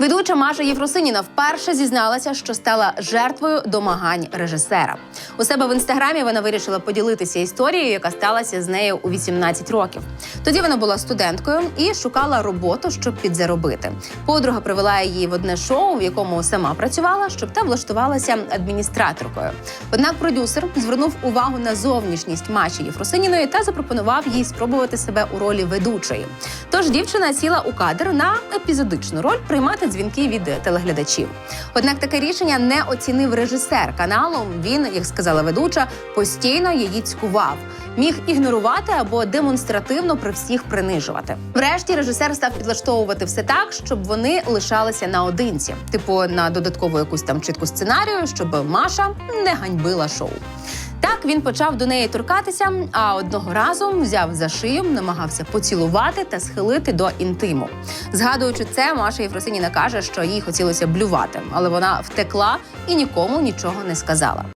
Ведуча Маша Єфросиніна вперше зізналася, що стала жертвою домагань режисера. У себе в інстаграмі вона вирішила поділитися історією, яка сталася з нею у 18 років. Тоді вона була студенткою і шукала роботу, щоб підзаробити. Подруга привела її в одне шоу, в якому сама працювала, щоб та влаштувалася адміністраторкою. Однак продюсер звернув увагу на зовнішність Маші Єфросиніної та запропонував їй спробувати себе у ролі ведучої. Тож дівчина сіла у кадр на епізодичну роль приймати дзвінки від телеглядачів. Однак таке рішення не оцінив режисер каналу. Він, як сказала ведуча, постійно її цькував. Міг ігнорувати або демонстративно при всіх принижувати. Врешті режисер став підлаштовувати все так, щоб вони лишалися наодинці, типу на додаткову якусь там чітку сценарію, щоб Маша не ганьбила шоу. Так він почав до неї торкатися, а одного разу взяв за шию, намагався поцілувати та схилити до інтиму. Згадуючи це, Маша Єфросиніна каже, що їй хотілося блювати, але вона втекла і нікому нічого не сказала.